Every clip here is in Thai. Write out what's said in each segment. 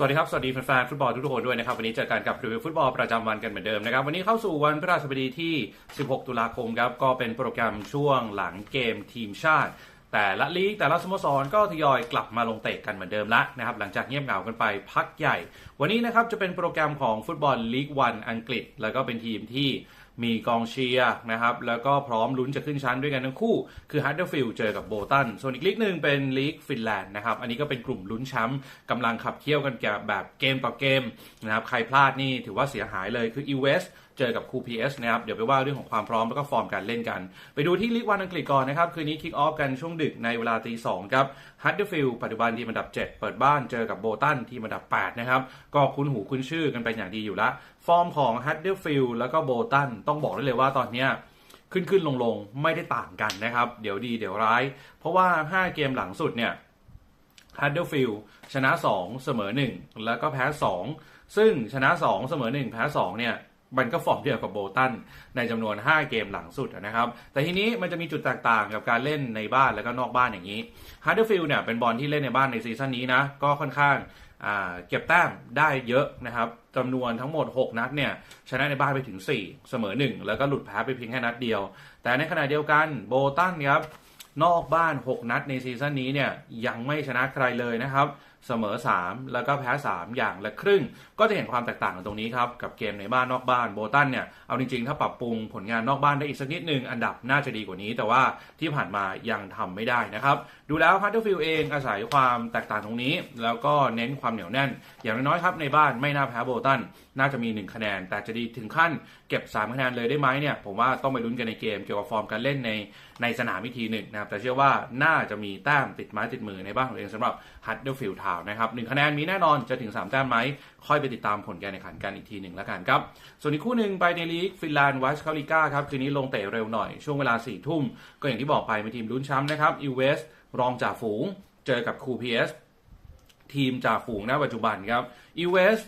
สวัสดีครับ สวัสดีแฟนๆฟุตบอลทุกคนด้วยนะครับ วันนี้เจอกันกับรีวิวฟุตบอลประจำวันกันเหมือนเดิมนะครับ วันนี้เข้าสู่วันพฤหัสบดีที่ 16 ตุลาคมครับ ก็เป็นโปรแกรมช่วงหลังเกมทีมชาติ แต่ละลีกแต่ละสโมสรก็ทยอยกลับมาลงเตะกันเหมือนเดิมละนะครับ หลังจากเงียบเหงากันไปพักใหญ่ วันนี้นะครับจะเป็นโปรแกรมของฟุตบอลลีกวันอังกฤษ แล้วก็เป็นทีมที่ มีกองเชียร์นะครับ แล้วก็พร้อมลุ้นจะขึ้นชั้นด้วยกันทั้งคู่ คือฮัตเดอร์ฟิลด์เจอกับโบตัน ส่วนอีกลีกหนึ่งเป็นลีกฟินแลนด์นะครับ อันนี้ก็เป็นกลุ่มลุ้นแชมป์กำลังขับเคี่ยวกันแกแบบเกมต่อเกมนะครับ ใครพลาดนี่ถือว่าเสียหายเลย คืออีเวสเจอกับคู PS นะครับ เดี๋ยวไปว่าเรื่องของความพร้อมแล้วก็ฟอร์มการเล่นกัน ไปดูที่ลีกวันอังกฤษก่อนนะครับ คืนนี้คิกออฟกันช่วงดึกในเวลาตีสองครับฮัตเดอร์ฟิลด์ปัจจุบันทีมอันดับ 7 เปิดบ้านเจอกับโบตันทีมอันดับ 8 นะครับ ก็คุ้นหูคุ้นชื่อกันเป็นอย่างดีอยู่ละฟอร์มของฮัตเดอร์ฟิลด์แล้วก็โบตันต้องบอกได้เลยว่าตอนเนี้ยขึ้นขึ้นลงลงไม่ได้ต่างกันนะครับ เดี๋ยวดีเดี๋ยวร้าย เพราะว่า 5 เกมหลังสุดเนี่ยฮัตเดอร์ฟิลด์ชนะ 2 เสมอ 1 แล้วก็แพ้ 2 ซึ่งชนะ 2 เสมอ 1 แพ้ 2 เนี่ย มันก็ฟอร์มเดียวกับโบตันในจำนวน 5 เกมหลังสุดนะครับ แต่ทีนี้มันจะมีจุดแตกต่างกับการเล่นในบ้านแล้วก็นอกบ้านอย่างนี้ฮัตเดอร์ฟิลเนี่ยเป็นบอลที่เล่นในบ้านในซีซั่นนี้นะก็ค่อนข้างเก็บแต้มได้เยอะนะครับจำนวนทั้งหมด 6 นัดเนี่ยชนะในบ้านไปถึง 4 เสมอ 1 แล้วก็หลุดแพ้ไปเพียงแค่นัดเดียว แต่ในขณะเดียวกันโบตันครับนอกบ้าน 6 นัดในซีซั่นนี้เนี่ยยังไม่ชนะใครเลยนะครับ เสมอ 3 แล้วก็แพ้ 3 อย่างละครึ่ง ก็จะเห็นความแตกต่างกันตรงนี้ครับ กับเกมในบ้านนอกบ้านโบตันเนี่ย เอาจริงๆ ถ้าปรับปรุงผลงานนอกบ้านได้อีกสักนิดนึง อันดับน่าจะดีกว่านี้ แต่ว่าที่ผ่านมายังทำไม่ได้นะครับ ดูแล้วฮัตเตอร์ฟิลเองอาศัยความแตกต่างตรงนี้ แล้วก็เน้นความเหนียวแน่น อย่างน้อยๆครับในบ้านไม่น่าแพ้โบตันน่าจะมี 1 คะแนน แต่จะดีถึงขั้นเก็บ 3 คะแนนเลยได้ไหมเนี่ยผมว่าต้องไปลุ้นกันในเกมเกี่ยวกับฟอร์มการเล่นในในสนามวิธีหนึ่งนะครับแต่เชื่อว่าน่าจะมีแต้มติดไม้ติดมือในบ้านของเองสำหรับฮัตเดอร์ฟิลด์ทาวนะครับหนึ่งคะแนนมีแน่นอนจะถึง 3 แต้มไหม ค่อยไปติดตามผลการแข่งขันกันอีกทีหนึ่งแล้วกันครับ ส่วนอีกคู่หนึ่งไปในลีกฟินแลนด์วัชคาลิก้าครับ คืนนี้ลงเตะเร็วหน่อยช่วงเวลา4ี่ทุ่ม ก็อย่างที่บอกไปเป็นทีมลุ้นแชมป์นะครับอีเวสรองจ่าฝูง เจอกับคูพีเอสทีมจ่าฝูงณปัจจุบันครับอีเวส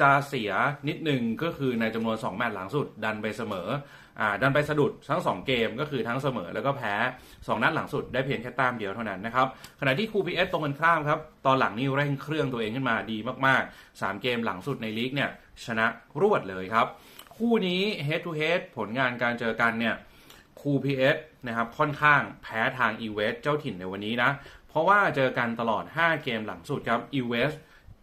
จะเสียนิดหนึ่งก็คือในจำนวน 2 แมตช์หลังสุดดันไปเสมอ ดันไปสะดุดทั้ง 2 เกมก็คือทั้งเสมอแล้วก็แพ้ 2 นัดหลังสุดได้เพียงแค่แต้มเดียวเท่านั้นนะครับขณะที่คูพีเอสตรงกันข้ามครับตอนหลังนี่เร่งเครื่องตัวเองขึ้นมาดีมากๆ 3 เกมหลังสุดในลีกเนี่ยชนะรวดเลยครับ คู่นี้ head to head ผลงานการเจอกันเนี่ยคูพีเอสนะครับค่อนข้างแพ้ทางอีเวสเจ้าถิ่นในวันนี้นะเพราะว่าเจอกันตลอด 5 เกมหลังสุดครับอีเวส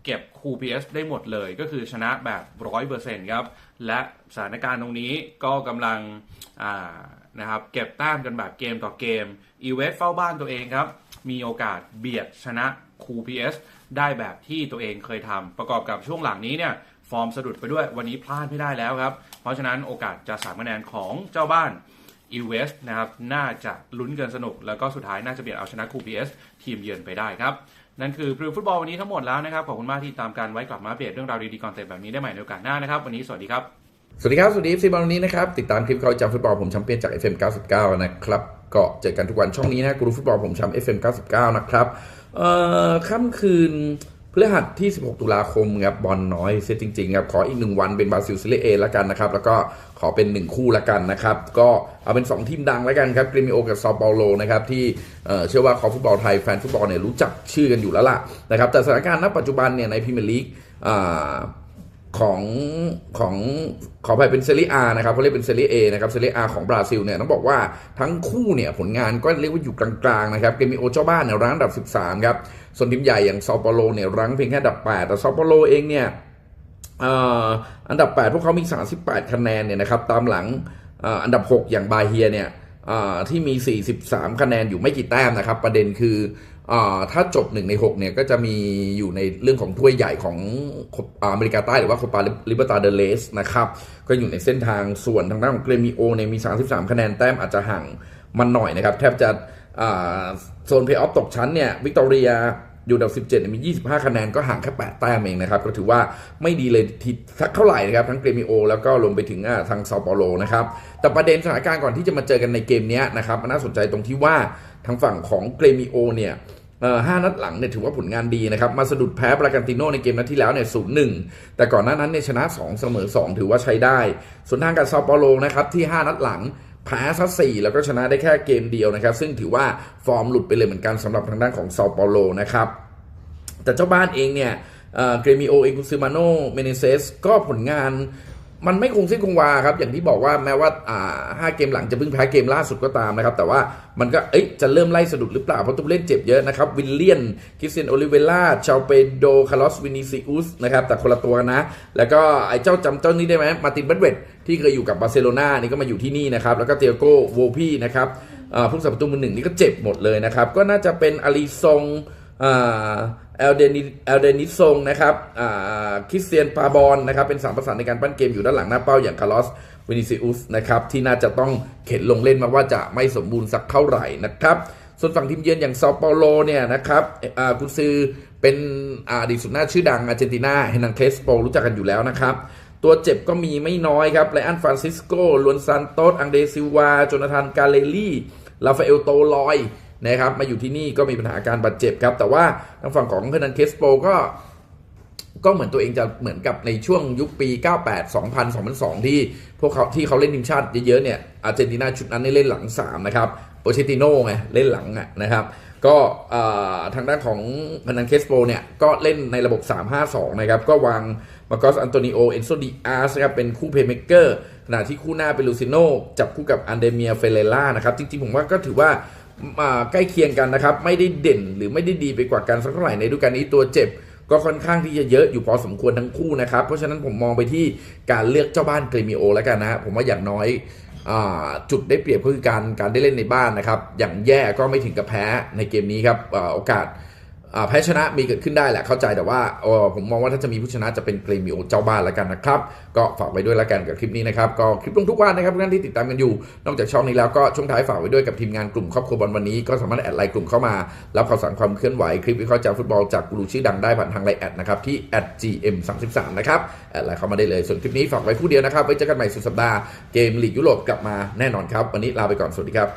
เก็บคู PS ได้หมดเลยก็คือชนะแบบ100%ครับ และสถานการณ์ตรงนี้ก็กำลังนะครับเก็บแต้มกันแบบเกมต่อเกมอีเวสเฝ้าบ้านตัวเองครับ มีโอกาสเบียดชนะคู PS ได้แบบที่ตัวเองเคยทำประกอบกับช่วงหลังนี้เนี่ยฟอร์มสะดุดไปด้วยวันนี้พลาดไม่ได้แล้วครับ เพราะฉะนั้นโอกาสจะสามคะแนนของเจ้าบ้าน อีเวสนะครับน่าจะลุ้นเกินสนุก แล้วก็สุดท้ายน่าจะเบียดเอาชนะคู PS ทีมเยือนไปได้ครับ นั่นคือพรีวิวฟุตบอลวันนี้ทั้งหมดแล้วนะครับ ขอบคุณมากที่ตามการไว้กลับมาอัปเดเรื่องราวดีๆก่อนเตะแบบนี้ได้ใหม่ในโอกาสหน้านะครับ วันนี้สวัสดีครับ สวัสดีครับ สวัสดีซีบอลวันนี้นะครับ ติดตามคลิปเขาจำฟุตบอลผมแชมเปี้ยนจาก FM 99 นะครับก็เจอกันทุกวันช่องนี้นะกรูฟุตบอลผมแชมป์ FM 99 นะครับเอ่อค่ำคืน พฤหัสที่ 16 ตุลาคมครับบอลน้อยเซตจริงๆครับขออีกหนึ่งวันเป็นบราซิลซิเลเอละกันนะครับ แล้วก็ขอเป็น 1 คู่ละกันนะครับ ก็เอาเป็น 2 ทีมดังละกันครับกริมิโอกับซาเปาโลนะครับที่เอ่อเชื่อว่าคอฟุตบอลไทยแฟนฟุตบอลเนี่ยรู้จักชื่อกันอยู่แล้วล่ะนะครับแต่สถานการณ์ณปัจจุบันเนี่ยในพรีเมียร์ลีกอ่า ของของขออภัยเป็นเซรีอานะครับเขาเรียกเป็นเซรีเอนะครับเซรีอาของบราซิลเนี่ยต้องบอกว่าทั้งคู่เนี่ยผลงานก็เรียกว่าอยู่กลางๆนะครับเกมิโอเจ้าบ้านเนี่ยรั้งอันดับ 13 ครับส่วนทีมใหญ่อย่างซาเปโลเนี่ยรั้งเพียงแค่อันดับ 8 แต่ซาเปโลเองเนี่ยอันดับ 8 พวกเขามี 38 คะแนนเนี่ยนะครับตามหลังอันดับ 6 อย่างบาเฮียเนี่ยเอ่อที่มี 43 คะแนนอยู่ไม่กี่แต้มนะครับ ประเด็นคือ ถ้าจบ 1 ใน 6 เนี่ย ก็จะมีอยู่ในเรื่องของถ้วยใหญ่ของอเมริกาใต้ หรือว่าโคปาลิเบตาเดเลสนะครับ ก็อยู่ในเส้นทางส่วนทางด้านของเกรมิโอเนี่ยมี 33 คะแนนแต้มอาจจะห่างมันหน่อยนะครับ แทบจะโซนเพย์ออฟตกชั้นเนี่ยวิกตอเรียอยู่อันดับ 17เนี่ยมี 25 คะแนนก็ห่างแค่ 8 แต้มเองนะครับ ก็ถือว่าไม่ดีเลยทีสักเท่าไหร่นะครับ ทั้งเกรมิโอ แล้วก็รวมไปถึงทางซาเปาโลนะครับ แต่ประเด็นสถานการณ์ก่อนที่จะมาเจอกันในเกมนี้นะครับมันน่าสนใจตรงที่ว่าทางฝั่งของเกรมิโอเนี่ย ห้านัดหลังเนี่ยถือว่าผลงานดีนะครับ มาสะดุดแพ้บรากันติโนในเกมนัดที่แล้วเนี่ยศูนย์หนึ่งแต่ก่อนหน้านั้นเนี่ยชนะ 2 เสมอ 2 ถือว่าใช้ได้ ส่วนทางกับซาเปาโลนะครับที่ 5 นัดหลังแพ้ซะสี่แล้วก็ชนะได้แค่เกมเดียวนะครับ ซึ่งถือว่าฟอร์มหลุดไปเลยเหมือนกันสำหรับทางด้านของซาเปาโลนะครับ แต่เจ้าบ้านเองเนี่ยเกรมิโอเอกุซิมาโนเมเนเซสก็ผลงาน มันไม่คงเส้นคงวาครับ อย่างที่บอกว่าแม้ว่าอ่าห้าเกมหลังจะเพิ่งแพ้เกมล่าสุดก็ตามนะครับ แต่ว่ามันก็เอ้ยจะเริ่มไล่สะดุดหรือเปล่า เพราะตัวเล่นเจ็บเยอะนะครับ วิลเลียนคริสเตียนโอลิเวล่าชาวเปโดคาร์ลอสวินิซิอุสนะครับ แต่คนละตัวกันนะ แล้วก็ไอ้เจ้าจำเจ้านี้ได้ไหมมาตินเบดเวดที่เคยอยู่กับบาร์เซโลนานี่ก็มาอยู่ที่นี่นะครับ แล้วก็เตียโกโวพี่นะครับผู้สับประตูมือหนึ่งนี่ก็เจ็บหมดเลยนะครับก็น่าจะเป็นอาลีซง เอลเดนิเอลเดนิซงนะครับคริสเตียนปาบอนนะครับเป็นสามประสานในการปั้นเกมอยู่ด้านหลังหน้าเป้าอย่างคาร์ลอสวินิซิอุสนะครับที่น่าจะต้องเข็นลงเล่นมาว่าจะไม่สมบูรณ์สักเท่าไหร่นะครับส่วนฝั่งทีมเยือนอย่างเซาเปาโลเนี่ยนะครับอ่ากุนซือเป็นอดีตสุดหน้าชื่อดังอาร์เจนตินาเฮนันเคสโปรู้จักกันอยู่แล้วนะครับ ตัวเจ็บก็มีไม่น้อยครับไลอันฟรานซิสโกลวนซานโตสอังเดซิวาโจนาธานกาเลลี่ลาฟาเอลโตลอย นะครับมาอยู่ที่นี่ก็มีปัญหาการบาดเจ็บครับ แต่ว่าทางฝั่งของเฮนันเคสโปก็ก็เหมือนตัวเองจะเหมือนกับในช่วงยุคปี 98 2000 2002 ที่พวกเขาที่เขาเล่นทีมชาติเยอะๆเนี่ยอาร์เจนตินาชุดนั้นได้เล่นหลัง 3 นะครับโปเชติโน่ไงเล่นหลังนะครับ ก็ทางด้านของพนันเคสโปเนี่ยก็เล่นในระบบ 3-5-2 นะครับ ก็วางมาโกสอันโตนิโอเอนโซดีอาร์สครับเป็นคู่เพย์เม k เกอร์ขณะที่คู่หน้าเป็นลูซิโน่จับคู่กับอันเดเมียเฟเรล่านะครับ จริงๆ ผมว่าก็ถือว่า ใกล้เคียงกันนะครับ ไม่ได้เด่นหรือไม่ได้ดีไปกว่ากันสักเท่าไหร่ในฤดูกาลนี้ตัวเจ็บก็ค่อนข้างที่จะเยอะอยู่พอสมควรทั้งคู่นะครับ เพราะฉะนั้นผมมองไปที่การเลือกเจ้าบ้านเกรมิโอแล้วกันนะฮะผมว่าอย่างน้อยอจุดได้เปรียบก็คือการการได้เล่นในบ้านนะครับ อย่างแย่ก็ไม่ถึงกับแพ้ในเกมนี้ครับอโอกาส แพ้ชนะมีเกิดขึ้นได้แหละเข้าใจแต่ว่าเออผมมองว่าถ้าจะมีผู้ชนะจะเป็นเกรมิโอเจ้าบ้านแล้วกันนะครับ ก็ฝากไว้ด้วยแล้วกันกับคลิปนี้นะครับ ก็คลิปลงทุกวันนะครับทุกท่านที่ติดตามกันอยู่ นอกจากช่องนี้แล้วก็ช่วงท้ายฝากไว้ด้วยกับทีมงานกลุ่มครอบครัวบอลวันนี้ก็สามารถแอดไลน์กลุ่มเข้ามารับข่าวสารความเคลื่อนไหวคลิปวิเคราะห์จากฟุตบอลจากกูรูชื่อดังได้ผ่านทางไลน์แอดนะครับที่ @gm33 นะครับแอดไลน์เข้ามาได้เลยส่วนคลิปนี้ฝากไว้คู่เดียวนะครับไว้เจอกันใหม่สุดสัปดาห์เกมลีกยุโรปกลับมาแน่นอนครับวันนี้ลาไปก่อนสวัสดีครับ